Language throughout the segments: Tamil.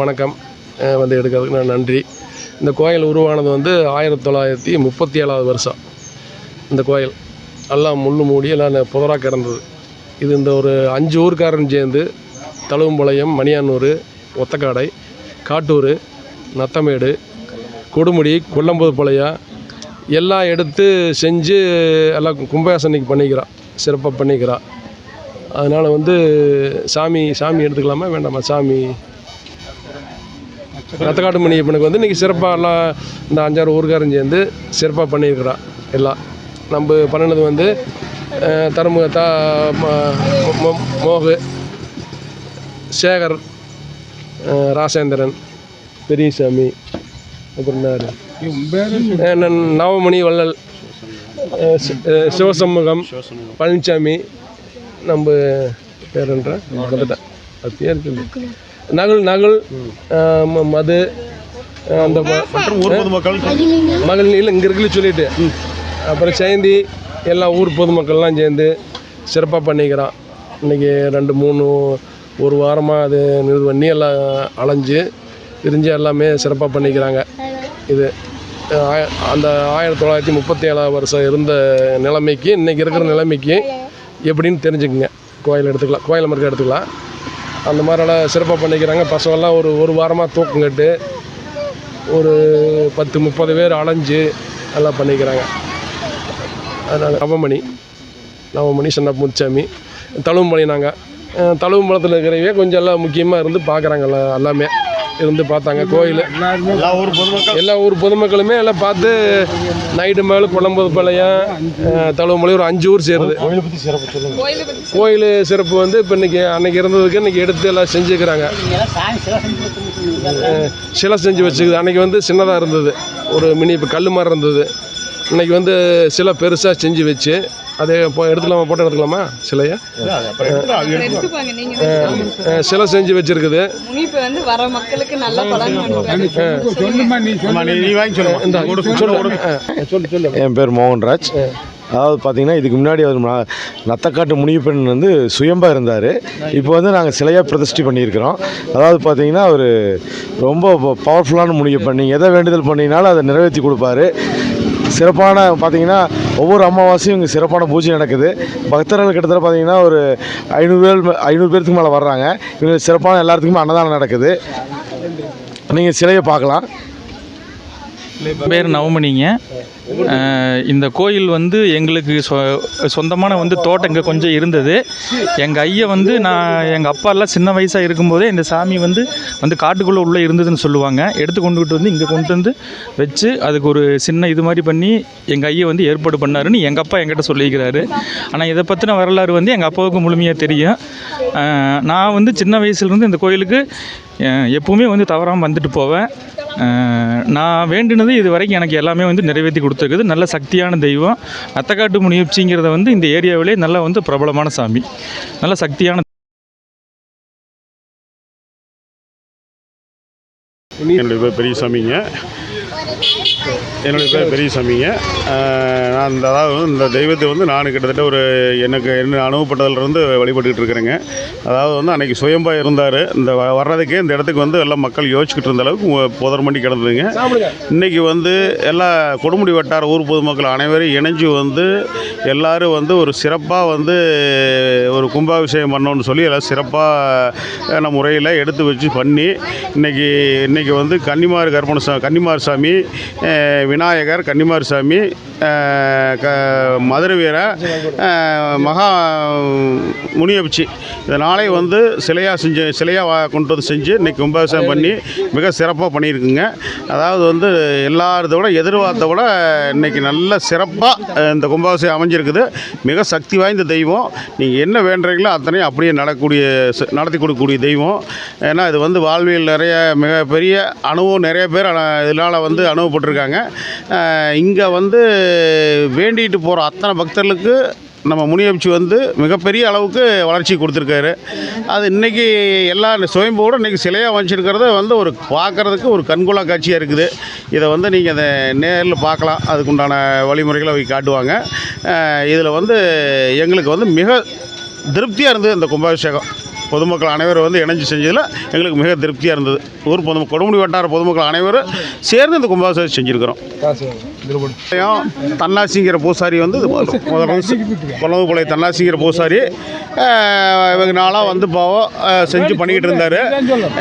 வணக்கம். வந்து எடுக்கிறதுக்கு நான் நன்றி. இந்த கோயில் உருவானது வந்து ஆயிரத்தி தொள்ளாயிரத்தி முப்பத்தி ஏழாவது வருஷம். இந்த கோயில் எல்லாம் முள்ளு மூடி எல்லாம் புதராக கிடந்தது. இது இந்த ஒரு அஞ்சு ஊர்க்காரன் சேர்ந்து தழுவம்பாளையம் மணியானூர் ஒத்தக்காடை காட்டூர் நத்தமேடு கொடுமுடி கொல்லம்புதுப்பாளையம் எல்லாம் எடுத்து செஞ்சு எல்லாம் கும்பாசனைக்கு பண்ணிக்கிறான் சிறப்பாக பண்ணிக்கிறான் அதனால் வந்து சாமி சாமி எடுத்துக்கலாமா வேண்டாமா? சாமி ரத்தக்காட்டு மணியப்பனுக்கு வந்து இன்றைக்கி சிறப்பாக எல்லாம் இந்த அஞ்சாறு ஊருக்காரன் சேர்ந்து சிறப்பாக பண்ணியிருக்கிறான் எல்லாம் நம்ம பண்ணினது வந்து அஹ், மோ- மோகு சேகர் ராசேந்திரன் பெரியசாமி அப்புறம் நவமணி வள்ளல் சிவசண்முகம் பழனிசாமி நம்ம பேர் என்ற வந்துட்டேன் அது பேர் நகுல் நகுல் மது அந்த ம- ஊர் பொதுமக்கள். மகள் இல்லை இங்கே இருக்குன்னு சொல்லிட்டு. அப்புறம் ஜெயந்தி எல்லா ஊர் பொதுமக்கள்லாம் சேர்ந்து சிறப்பாக பண்ணிக்கிறான். இன்றைக்கி ரெண்டு மூணு ஒரு வாரமாக அது இது பண்ணி எல்லாம் அலைஞ்சு திரிஞ்சு எல்லாமே சிறப்பாக பண்ணிக்கிறாங்க. இது அந்த ஆயிரத்தி தொள்ளாயிரத்தி முப்பத்தி ஏழாவது வருஷம் இருந்த நிலைமைக்கு இன்றைக்கி இருக்கிற நிலைமைக்கு எப்படின்னு தெரிஞ்சுக்குங்க. கோயில் எடுத்துக்கலாம். கோயில் மறுக்க எடுத்துக்கலாம். அந்த மாதிரிலாம் சிறப்பாக பண்ணிக்கிறாங்க. பசங்கள்லாம் ஒரு ஒரு வாரமாக தூக்கம் கட்டு ஒரு பத்து முப்பது பேர் அலைஞ்சு எல்லாம் பண்ணிக்கிறாங்க. அதனால் நவமணி நவமணி சின்ன முச்சாமி தழுவும்பணி நாங்கள் தழுவும்பழத்தில் இருக்கிறவங்க கொஞ்சம் எல்லாம் முக்கியமாக இருந்து பார்க்குறாங்க எல்லாம் எல்லாமே. இருந்து பார்த்தாங்க கோயில். எல்லா ஊர் பொதுமக்கள். எல்லா ஊர் பொதுமக்களுமே எல்லாம் பார்த்து நைட்டு மேலே குழம்புது பாளையம் தழுவுமலை ஒரு அஞ்சு ஊர் சேருது. கோயிலை பற்றி சிறப்பு சொல்லுங்க. கோயில் சிறப்பு. வந்து இப்போ இன்றைக்கி அன்னைக்கு இருந்ததுக்கு இன்றைக்கி எடுத்து எல்லாம் செஞ்சுக்கிறாங்க. சிலை செஞ்சு வச்சுக்குது. அன்றைக்கி வந்து சின்னதாக இருந்தது. ஒரு மினி இப்போ கல் மாதிரி இருந்தது. இன்னைக்கு வந்து சிலை பெருசாக செஞ்சு வச்சு அதே இப்போ எடுத்துக்கலாமா போட்டோ எடுத்துக்கலாமா சிலையை? சிலை செஞ்சு வச்சுருக்குது. முனிப்பு வந்து வர மக்களுக்கு நல்ல பலன் கொடுப்பாங்க. ஆமா, நீ நீ வாங்கி சொல்லுமா. இந்த சொல்லு அஹ் சொல்லு. சொல்லு என் பேர் மோகன்ராஜ். அதாவது பார்த்தீங்கன்னா இதுக்கு முன்னாடி அவர் நத்தக்காட்டு முனியப்பன் வந்து சுயம்பா இருந்தார். இப்போ வந்து நாங்கள் சிலையாக பிரதிஷ்டை பண்ணியிருக்கிறோம். அதாவது பார்த்தீங்கன்னா அவர் ரொம்ப பவர்ஃபுல்லான முனியப்பன் நீங்கள் எதை வேண்டுதல் பண்ணீங்கனாலும் அதை நிறைவேற்றி கொடுப்பாரு. சிறப்பான பார்த்தீங்கன்னா ஒவ்வொரு அமாவாசையும் இங்கே சிறப்பான பூஜை நடக்குது. பக்தர்கள் கிட்டத்தட்ட பார்த்தீங்கன்னா ஒரு ஐநூறு பேர் ஐநூறு பேருக்கு மேலே வர்றாங்க. இவங்க சிறப்பான எல்லாத்துக்குமே அன்னதானம் நடக்குது. நீங்கள் சிலையை பார்க்கலாம். பேர் நவமணிங்க. இந்த கோயில் வந்து எங்களுக்கு சொ சொந்தமான வந்து தோட்டம் இங்கே கொஞ்சம் இருந்தது. எங்கள் ஐயா வந்து நான் எங்கள் அப்பா எல்லாம் சின்ன வயசாக இருக்கும்போதே இந்த சாமி வந்து வந்து காட்டுக்குள்ளே உள்ளே இருந்ததுன்னு சொல்லுவாங்க. எடுத்து கொண்டுகிட்டு வந்து இங்கே கொண்டு வந்து வச்சு அதுக்கு ஒரு சின்ன இது மாதிரி பண்ணி எங்கள் ஐயா வந்து ஏற்பாடு பண்ணாருன்னு எங்கள் அப்பா என்கிட்ட சொல்லியிருக்கிறாரு ஆனால் இதை பற்றின வரலாறு வந்து எங்கள் அப்பாவுக்கு முழுமையாக தெரியும். நான் வந்து சின்ன வயசுலேருந்து இந்த கோயிலுக்கு எப்போவுமே எப்பவுமே வந்து தவறாமல் வந்துட்டு போவேன். நான் வேண்டினது இது வரைக்கும் எனக்கு எல்லாமே வந்து நிறைவேற்றி கொடுத்துருக்குது. நல்ல சக்தியான தெய்வம். அத்தக்காட்டு முனியப்சிங்கிறத வந்து இந்த ஏரியாவிலே நல்ல வந்து பிரபலமான சாமி. நல்ல சக்தியான என்னுடைய பேர் பெரியசாமிங்க என்னுடைய பேர் பெரியசாமிங்க. நான் இந்த அதாவது இந்த தெய்வத்தை வந்து நான் கிட்டத்தட்ட ஒரு எனக்கு என்ன அனுபவப்பட்டதுலேருந்து வழிபட்டுக்கிட்டு இருக்கிறேங்க. அதாவது வந்து அன்னைக்கு சுயம்பா இருந்தார். இந்த வர்றதுக்கே இந்த இடத்துக்கு வந்து எல்லாம் மக்கள் யோசிச்சுக்கிட்டு இருந்த அளவுக்கு புதர் மண்டி கிடந்ததுங்க. இன்னைக்கு வந்து எல்லா கொடுமுடி வட்டார ஊர் பொதுமக்கள் அனைவரும் இணைஞ்சு வந்து எல்லாரும் வந்து ஒரு சிறப்பாக வந்து ஒரு கும்பாபிஷேகம் பண்ணோன்னு சொல்லி எல்லாம் சிறப்பான முறையில் எடுத்து வச்சு பண்ணி இன்னைக்கு இன்னைக்கு வந்து கன்னிமார் கற்பன கன்னிமார் சாமி விநாயகர் கன்னிமார் சாமி க மதுரை வீர மகா முனியபிச்சி இந்த நாளை வந்து சிலையாக செஞ்சு சிலையாக கொண்டு வந்து செஞ்சு இன்றைக்கி கும்பாபிஷேகம் பண்ணி மிக சிறப்பாக பண்ணியிருக்குங்க. அதாவது வந்து எல்லாரத விட எதிர்பார்த்த விட இன்றைக்கி நல்ல சிறப்பாக இந்த கும்பாபிஷேகம் அமைஞ்சிருக்குது. மிக சக்தி வாய்ந்த தெய்வம். நீங்கள் என்ன வேண்டுறீங்களோ அத்தனையும் அப்படியே நடக்கக்கூடிய நடத்தி கொடுக்கக்கூடிய தெய்வம். ஏன்னா இது வந்து வாழ்வியல் நிறைய மிகப்பெரிய அனுபவம் நிறைய பேர் இதனால் வந்து அனுபவப்பட்டிருக்காங்க இங்கே வந்து வேண்டிட்டு போகிற அத்தனை பக்தர்களுக்கு நம்ம முனியபிச்சு வந்து மிகப்பெரிய அளவுக்கு வளர்ச்சி கொடுத்துருக்காரு. அது இன்றைக்கி எல்லா சுயம்போடு இன்றைக்கி சிலையாக வச்சுருக்கிறத வந்து ஒரு பார்க்குறதுக்கு ஒரு கண்கொள்ளா காட்சியாக இருக்குது. இதை வந்து நீங்கள் அதை நேரில் பார்க்கலாம் அதுக்குண்டான வழிமுறைகளை அவங்க காட்டுவாங்க. இதில் வந்து எங்களுக்கு வந்து மிக திருப்தியாக இருந்தது இந்த கும்பாபிஷேகம். பொதுமக்கள் அனைவரும் வந்து இணைஞ்சு செஞ்சதில் எங்களுக்கு மிக திருப்தியாக இருந்தது. ஊர் பொது கொடுமுடி வட்டார பொதுமக்கள் அனைவரும் சேர்ந்து இந்த கும்பாபிஷேகம் செஞ்சுருக்கிறோம். தன்னாசிங்கிற பூசாரி வந்து இது முதல்ல தன்னாசிங்கிற பூசாரி இவங்க நாளாக வந்து பாவம் செஞ்சு பண்ணிக்கிட்டு இருந்தார்.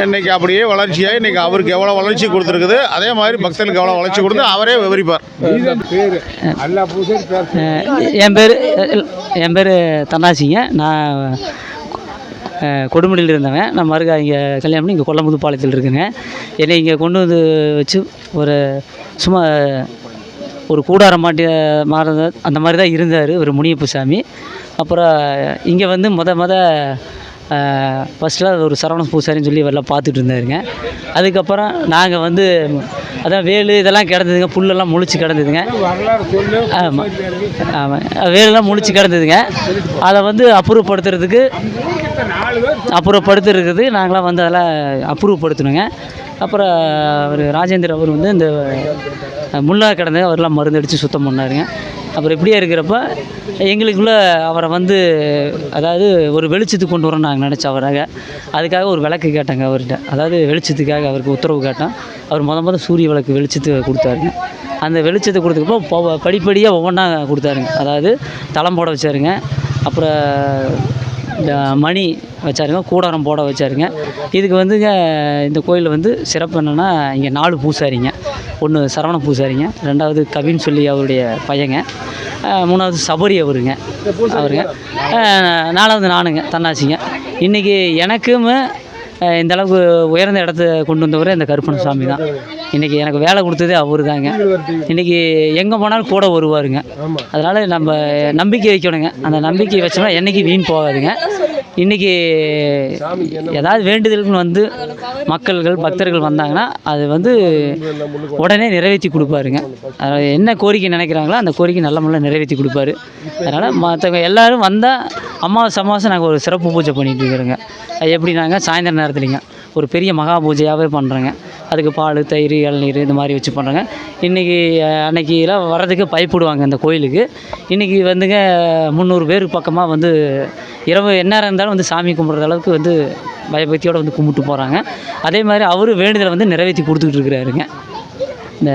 இன்னைக்கு அப்படியே வளர்ச்சியாக இன்றைக்கி அவருக்கு எவ்வளோ வளர்ச்சி கொடுத்துருக்குது அதே மாதிரி பக்தர்களுக்கு எவ்வளோ வளர்ச்சி கொடுத்து அவரே விவரிப்பார். என் பேர் என் பேர் தன்னாசிங்க. நான் கொடுமுடியில் இருந்தவன். நான் மறுக இங்கே கல்யாணம் பண்ணி இங்கே கொல்லமுது பாளையத்தில் இருக்குங்க. என்னை இங்கே கொண்டு வந்து வச்சு ஒரு சும்மா ஒரு கூடாரம் மாட்டி மாறத அந்த மாதிரி தான் இருந்தார் ஒரு முனியப்பு சாமி. அப்புறம் இங்கே வந்து முத முத ஃபஸ்ட்டில் ஒரு சரவண பூசாரின்னு சொல்லி எல்லாம் பார்த்துட்டு இருந்தாருங்க. அதுக்கப்புறம் நாங்கள் வந்து அதான் வேலு இதெல்லாம் கிடந்ததுங்க. புல்லெல்லாம் முழிச்சு கிடந்ததுங்க. ஆமாம் ஆமாம் வேலெல்லாம் முழிச்சு கிடந்ததுங்க. அதை வந்து அப்புறப்படுத்துறதுக்கு அப்புறப்படுத்துறதுக்கு நாங்களாம் வந்து அதெல்லாம் அப்ரூவ் படுத்தணுங்க அப்புறம் அவர் ராஜேந்திர அவர் வந்து இந்த முள்ளா கிடந்த அவரெல்லாம் மருந்து அடித்து சுத்தம் பண்ணாருங்க. அப்புறம் இப்படியே இருக்கிறப்ப எங்களுக்குள்ள அவரை வந்து அதாவது ஒரு வெளிச்சத்துக்கு கொண்டு வரோம் நாங்கள் நினச்ச அவராக. அதுக்காக ஒரு விளக்கு கேட்டேங்க அவர்கிட்ட. அதாவது வெளிச்சத்துக்காக அவருக்கு உத்தரவு கேட்டோம். அவர் முத முத சூரிய விளக்கு வெளிச்சத்தை கொடுத்தாருங்க. அந்த வெளிச்சத்தை கொடுத்துக்கப்போ படிப்படியாக ஒவ்வொன்றா கொடுத்தாருங்க. அதாவது தளம் போட வச்சாருங்க. அப்புறம் இந்த மணி வச்சாருங்க கூடாரம் போட வச்சாருங்க. இதுக்கு வந்துங்க இந்த கோயிலில் வந்து சிறப்பு என்னென்னா இங்கே நாலு பூசாரிங்க. ஒன்று சரவண பூசாரிங்க ரெண்டாவது கவின் சொல்லி அவருடைய பையங்க மூணாவது சபரி அவருங்க அவருங்க. நாலாவது நானுங்க தன்னாசிங்க. இன்றைக்கி எனக்குமே இந்த அளவுக்கு உயர்ந்த இடத்த கொண்டு வந்தவர் இந்த கருப்பண சாமி தான். இன்றைக்கி எனக்கு வேலை கொடுத்ததே அவர் தாங்க இன்றைக்கி எங்கே போனாலும் கூட வருவாருங்க. அதனால் நம்ம நம்பிக்கை வைக்கணுங்க. அந்த நம்பிக்கை வச்சோம்னா என்றைக்கு வீண் போகாதுங்க. இன்றைக்கி ஏதாவது வேண்டுதல்கள் வந்து மக்கள்கள் பக்தர்கள் வந்தாங்கன்னா அது வந்து உடனே நிறைவேற்றி கொடுப்பாருங்க. அதில் என்ன கோரிக்கை நினைக்கிறாங்களோ அந்த கோரிக்கை நல்ல முறையில் நிறைவேற்றி கொடுப்பாரு. அதனால் மற்றவங்க எல்லோரும் வந்தால் அமாவாசை அமாவாசை நாங்கள் ஒரு சிறப்பு பூஜை பண்ணிகிட்டு இருக்கிறோங்க. அது எப்படின்னாங்க சாயந்தரம் நேரத்துலைங்க. ஒரு பெரிய மகா பூஜையாகவே பண்ணுறோங்க அதுக்கு பால் தயிர் இளநீர் இந்த மாதிரி வச்சு பண்ணுறோங்க இன்றைக்கி அன்னைக்கெலாம் வர்றதுக்கு பயப்படுவாங்க இந்த கோயிலுக்கு. இன்றைக்கி வந்துங்க முந்நூறு பேருக்கு பக்கமாக வந்து இரவு எந்நேரம் இருந்தாலும் வந்து சாமி கும்பிட்ற அளவுக்கு வந்து பயபக்தியோடு வந்து கும்பிட்டு போகிறாங்க அதே மாதிரி அவர் வேண்டுதலை வந்து நிறைவேற்றி கொடுத்துக்கிட்டு இருக்கிறாருங்க. இந்த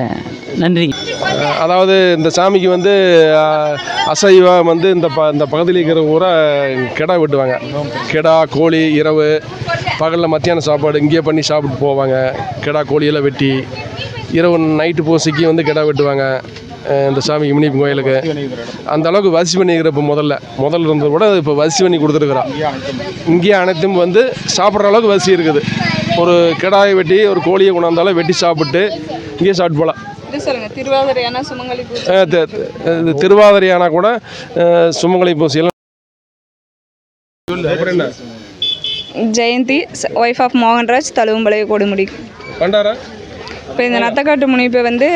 அதாவது இந்த சாமிக்கு வந்து அசைவம் வந்து இந்த ப இந்த பகுதியில் இருக்கிற ஊரை கிடா வெட்டுவாங்க. கிடா கோழி இரவு பகலில் மத்தியான சாப்பாடு இங்கேயே பண்ணி சாப்பிட்டு போவாங்க. கிடா கோழியெல்லாம் வெட்டி இரவு நைட்டு பூசைக்கு வந்து கிடா வெட்டுவாங்க. இந்த சாமிக்கு முனிப்பு கோயிலுக்கு அந்த அளவுக்கு வசி பண்ணிக்கிறப்ப முதல்ல முதல்ல இருந்ததை விட இப்போ வசி பண்ணி கொடுத்துருக்குறோம் இங்கேயே அனைத்தும் வந்து சாப்பிட்ற அளவுக்கு வசி இருக்குது. ஒரு கிடாயை வெட்டி ஒரு கோழியை கொண்டாந்தாலும் வெட்டி சாப்பிட்டு இங்கேயே சாப்பிட்டு போகலாம் திருவாதிரையான கூட சுமங்கலி பூசையெல்லாம் ஜெயந்தி ஒய்ஃப் ஆஃப் மோகன்ராஜ் தழுவும்பளைய கொடுமுடி. பண்டாரா? இப்போ இந்த நத்தக்காட்டு முனிப்பு வந்து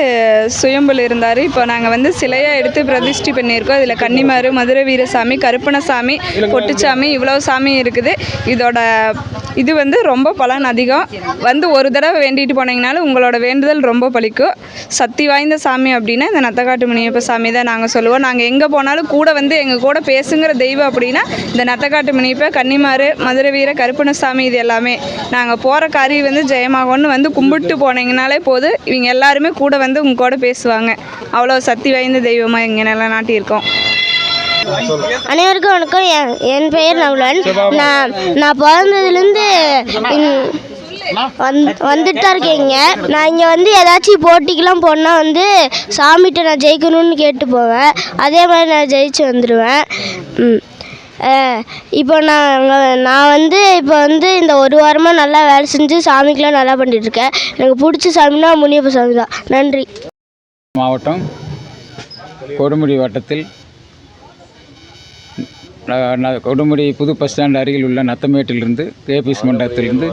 சுயம்புல் இருந்தார். இப்போ நாங்கள் வந்து சிலையாக எடுத்து பிரதிஷ்டி பண்ணியிருக்கோம். இதில் கன்னிமாரு மதுரை வீரசாமி கருப்பணசாமி பொட்டுச்சாமி இவ்வளோ சாமி இருக்குது. இதோட இது வந்து ரொம்ப பலன் அதிகம். வந்து ஒரு தடவை வேண்டிட்டு போனீங்கனாலும் உங்களோட வேண்டுதல் ரொம்ப பலிக்கும். சக்தி வாய்ந்த சாமி அப்படின்னா இந்த நத்தக்காட்டு முனியப்ப சாமி தான் நாங்கள் சொல்லுவோம். நாங்கள் எங்கே போனாலும் கூட வந்து எங்கள் கூட பேசுங்கிற தெய்வம் அப்படின்னா இந்த நத்தக்காட்டு முனியப்ப கன்னிமாரு மதுரை வீர கருப்பணசாமி இது எல்லாமே. நாங்கள் போகிற காரியம் வந்து ஜெயமாகும்னு வந்து கும்பிட்டு போனீங்கனாலே போதும் இவங்க எல்லாருமே கூட வந்து உங்க கூட பேசுவாங்க. அவ்வளோ சக்தி வாய்ந்த தெய்வமாக இங்கே நிலநாட்டியிருக்கோம் அனைவருக்கும் வணக்கம். என் என் பெயர் நகுலன். நான் நான் பிறந்ததுலேருந்து வந் வந்துட்டு தான் இருக்கேங்க நான் இங்கே வந்து ஏதாச்சும் போட்டிக்கெலாம் போனால் வந்து சாமிகிட்ட நான் ஜெயிக்கணும்னு கேட்டு போவேன். அதே மாதிரி நான் ஜெயிச்சு வந்துடுவேன் இப்போ நான் நான் வந்து இப்போ வந்து இந்த ஒரு வாரமாக நல்லா வேலை செஞ்சு சாமிக்கெலாம் நல்லா பண்ணிகிட்ருக்கேன் எனக்கு பிடிச்ச சாமினா முனியப்ப சாமி தான். நன்றி. மாவட்டம் கொடுமுடி வட்டத்தில் கொடுமுடி புது பஸ் ஸ்டாண்ட் அருகில் உள்ள நத்தமேட்டிலிருந்து கேபிஎஸ் மண்டபத்திலிருந்து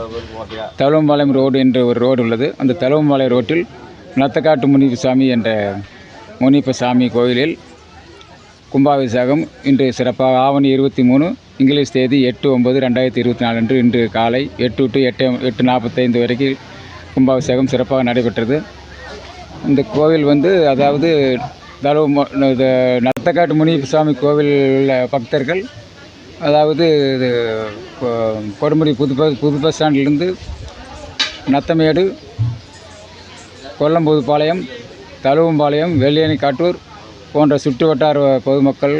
தலவம்பாளையம் ரோடு என்ற ஒரு ரோடு உள்ளது. அந்த தலவம்பாளையம் ரோட்டில் நத்தக்காட்டு முனிப்பு சாமி என்ற முனிப்ப சாமி கோயிலில் கும்பாபிஷேகம் இன்று சிறப்பாக ஆவணி இருபத்தி மூணு இங்கிலீஷ் தேதி எட்டு ஒம்பது ரெண்டாயிரத்தி இருபத்தி நாலு அன்று இன்று காலை எட்டு டு எட்டு எட்டு நாற்பத்தைந்து வரைக்கும் கும்பாபிஷேகம் சிறப்பாக நடைபெற்றது. இந்த கோவில் வந்து அதாவது தலவு இது நத்தக்காட்டு முனி சுவாமி கோவில் உள்ள பக்தர்கள் அதாவது இது கொ- கொடுமுடி புது பஸ் புது பஸ் ஸ்டாண்ட்லேருந்து நத்தமேடு கொல்லம்புதுப்பாளையம் தழுவம்பாளையம் வெள்ளியணி காட்டூர் போன்ற சுற்று வட்டார பொதுமக்கள்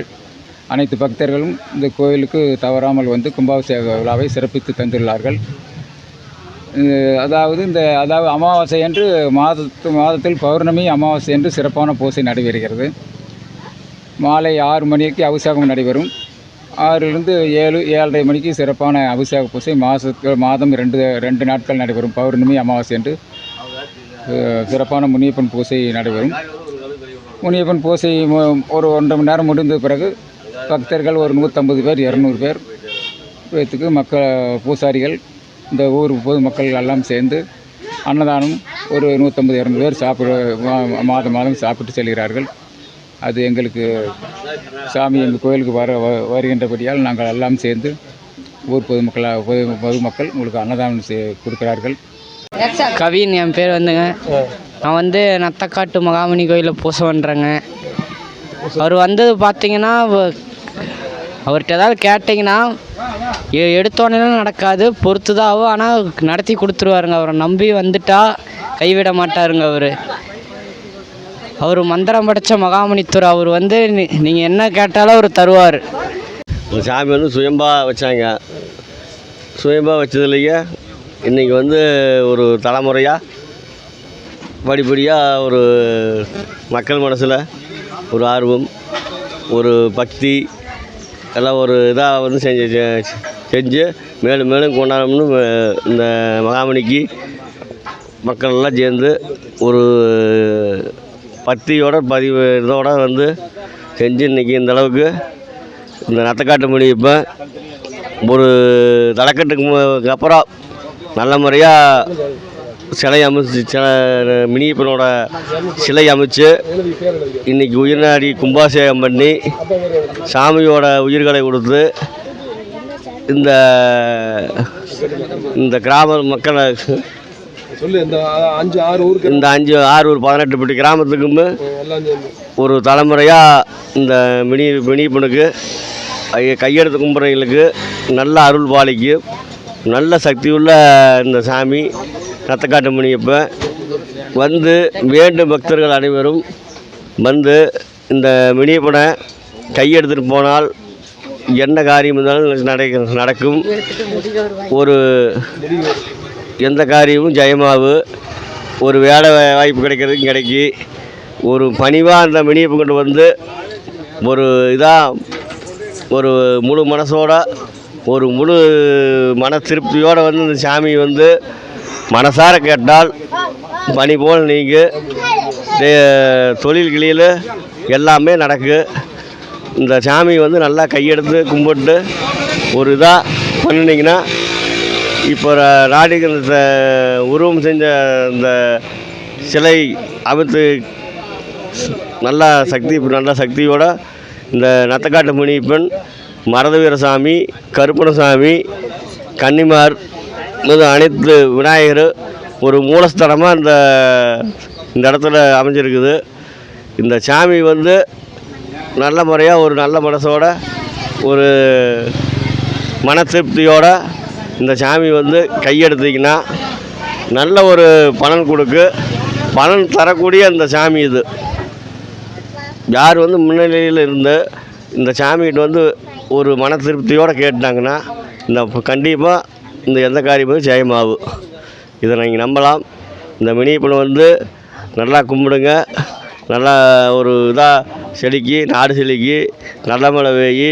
அனைத்து பக்தர்களும் இந்த கோயிலுக்கு தவறாமல் வந்து கும்பாபிஷேக விழாவை சிறப்பித்து தந்துள்ளார்கள். அதாவது இந்த அதாவது அமாவாசை அன்று மாதத்து மாதத்தில் பௌர்ணமி அமாவாசை என்று சிறப்பான பூசை நடைபெறுகிறது. மாலை ஆறு மணிக்கு அபிஷேகம் நடைபெறும். ஆறிலிருந்து ஏழு ஏழரை மணிக்கு சிறப்பான அபிஷேக பூசை மாதத்துக்கு மாதம் ரெண்டு ரெண்டு நாட்கள் நடைபெறும். பௌர்ணமி அமாவாசை என்று சிறப்பான முனியப்பன் பூசை நடைபெறும். முனியப்பன் பூசை ஒரு ஒன்றரை மணி நேரம் முடிந்த பிறகு பக்தர்கள் ஒரு நூற்றம்பது பேர் இரநூறு பேர் பேத்துக்கு மக்கள் பூசாரிகள் இந்த ஊர் பொதுமக்கள் எல்லாம் சேர்ந்து அன்னதானம் ஒரு நூற்றம்பது இரநூறு பேர் சாப்பிட மாதம் மாதம் சாப்பிட்டு செல்கிறார்கள். அது எங்களுக்கு சாமி எங்கள் கோயிலுக்கு வர வ- வருகின்றபடியால் நாங்கள் எல்லாம் சேர்ந்து ஊர் பொதுமக்களாக பொது பொதுமக்கள் உங்களுக்கு அன்னதானம் கொடுக்கிறார்கள். கவின் என் பேர் வந்துங்க. நான் வந்து நத்தக்காட்டு மகாமணி கோயிலில் பூசை பண்ணுறேங்க அவர் வந்தது பார்த்தீங்கன்னா அவர்கிட்ட ஏதாவது கேட்டிங்கன்னா எ- எடுத்தோடனே நடக்காது பொறுத்து தான் ஆகும். ஆனால் நடத்தி கொடுத்துருவாருங்க. அவரை நம்பி வந்துட்டா கைவிட மாட்டாருங்க அவர். அவர் மந்திரம் படைச்ச மகாமணித்துறை அவர் வந்து நீங்கள் என்ன கேட்டாலும் அவர் தருவார். சாமி வந்து சுயம்பா வச்சாங்க. சுயம்பா வச்சதுலேயே இன்றைக்கி வந்து ஒரு தலைமுறையாக படிப்படியாக ஒரு மக்கள் மனசில் ஒரு ஆர்வம் ஒரு பக்தி எல்லாம் ஒரு இதாக வந்து செஞ்சு செஞ்சு மேலும் மேலும் கொண்டாடணும்னு இந்த மகாமணிக்கு மக்கள் எல்லாம் சேர்ந்து ஒரு பக்தியோட பதிவு இதோட வந்து செஞ்சு இன்றைக்கி இந்த அளவுக்கு இந்த நத்தக்காட்டு மணி இப்போ ஒரு தலைக்கட்டுக்கு அப்புறம் நல்ல முறையாக சிலை அமைச்சு சில மினியப்பனோட சிலை அமைச்சு இன்னைக்கு உயிர்நாடி கும்பாபிஷேகம் பண்ணி சாமியோட உயிர்களை கொடுத்து இந்த இந்த கிராம மக்களை சொல்லு இந்த அஞ்சு ஆறு ஊருக்கு இந்த அஞ்சு ஆறு ஒரு பதினெட்டு பட்டி கிராமத்துக்கும் ஒரு தலைமுறையாக இந்த மினி மினிப்பனுக்கு கையெடுத்து கும்புறவங்களுக்கு நல்ல அருள் பாலிக்கும் நல்ல சக்தியுள்ள இந்த சாமி நத்தக்காட்டு முனியப்ப வந்து வேண்டும் பக்தர்கள் அனைவரும் வந்து இந்த மினியப்பனை கையெடுத்துட்டு போனால் என்ன காரியம் இருந்தாலும் நடக்க நடக்கும். ஒரு எந்த காரியமும் ஜெயமாவு. ஒரு வேலை வாய்ப்பு கிடைக்கிறதுக்கும் கிடைக்கி. ஒரு பணிவாக அந்த மினியப்பன் கொண்டு வந்து ஒரு இதாக ஒரு முழு மனசோட ஒரு முழு மன திருப்தியோடு வந்து இந்த சாமி வந்து மனசார கேட்டால் பணி போல் நீங்கள் தொழில் கிளியில் எல்லாமே நடக்கு. இந்த சாமி வந்து நல்லா கையெடுத்து கும்பிட்டு ஒரு இதாக பண்ணினீங்கன்னா இப்போ ர- இந்த உருவம் செஞ்ச இந்த சிலை அமைத்து நல்லா சக்தி நல்ல சக்தியோட இந்த நத்தக்காட்டு முனிப்பன் மரதவீரசாமி கருப்பணசாமி கன்னிமார் இது அனைத்து விநாயகர் ஒரு மூலஸ்தலமாக இந்த இந்த இடத்துல அமைஞ்சிருக்குது. இந்த சாமி வந்து நல்ல முறையாக ஒரு நல்ல மனசோட ஒரு மன திருப்தியோட இந்த சாமி வந்து கையெடுத்தீங்கன்னா நல்ல ஒரு பலன் கொடுக்கு. பலன் தரக்கூடிய இந்த சாமி இது. யார் வந்து முன்னிலையில் இருந்து இந்த சாமிகிட்ட வந்து ஒரு மன திருப்தியோடு கேட்டாங்கன்னா இந்த கண்டிப்பாக இந்த எந்த காரியமும் ஜெயமாகும் இதை நீங்கள் நம்பலாம். இந்த மினியப்பன் வந்து நல்லா கும்பிடுங்க. நல்லா ஒரு இதாக செழிக்கி நாடு செழிக்கி நல்ல மழை வேயி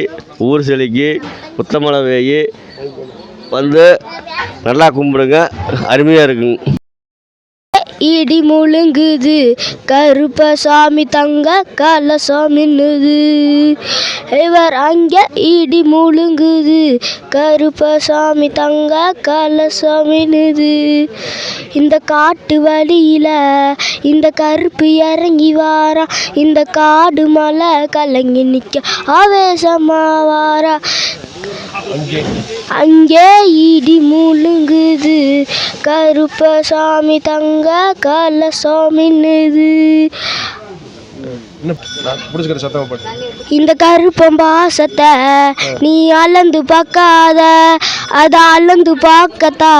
ஊர் செலுக்கி புத்த மழை வேயி வந்து நல்லா கும்பிடுங்க. அருமையாக இருக்குங்க. இடி முழுங்குது. கருப்பசாமி தங்க கலசாமின்னுது இவர் அங்கே இடி முழுங்குது. கருப்பசாமி தங்க கலசாமின்னுது இந்த காட்டு வழியில இந்த கருப்பு இறங்கி வாரா. இந்த காடு மலை கலங்கி நிற்க ஆவேசமாவாரா அங்கே. இடி முழுங்குது. கருப்பசாமி தங்க கலசாமின்னுது இன்னும் நான் பிடிச்சிக்கிற சத்தமாக பாட்டு இந்த கருப்பம் பாசத்தை நீ அளந்து பார்க்காத அதை அளந்து பார்க்கத்தா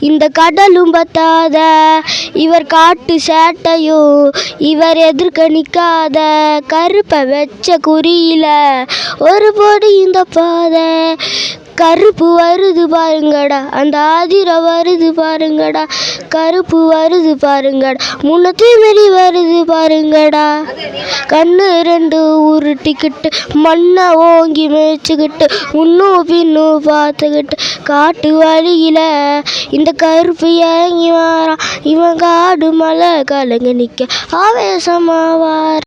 இந்த கடலும் பத்தாத இவர் காட்டு சேட்டையோ இவர் எதிர்க்க நிற்காத கருப்பை வச்ச குறியில ஒரு பொடி இந்த பாதை கருப்பு வருது பாருங்கடா. அந்த ஆதிர வருது பாருங்கடா. கருப்பு வருது பாருங்கடா. முன்னத்தி வெளி வருது பாருங்கடா. கண்ணு ரெண்டு உருட்டிக்கிட்டு மண்ணை ஓங்கி மேய்ச்சிக்கிட்டு முன்னும் பின்னும் பார்த்துக்கிட்டு காட்டு வழியில இந்த கருப்பு இறங்கி வாரான். இவன் காடு மலை கலங்க நிற்க ஆவேசமாவார்.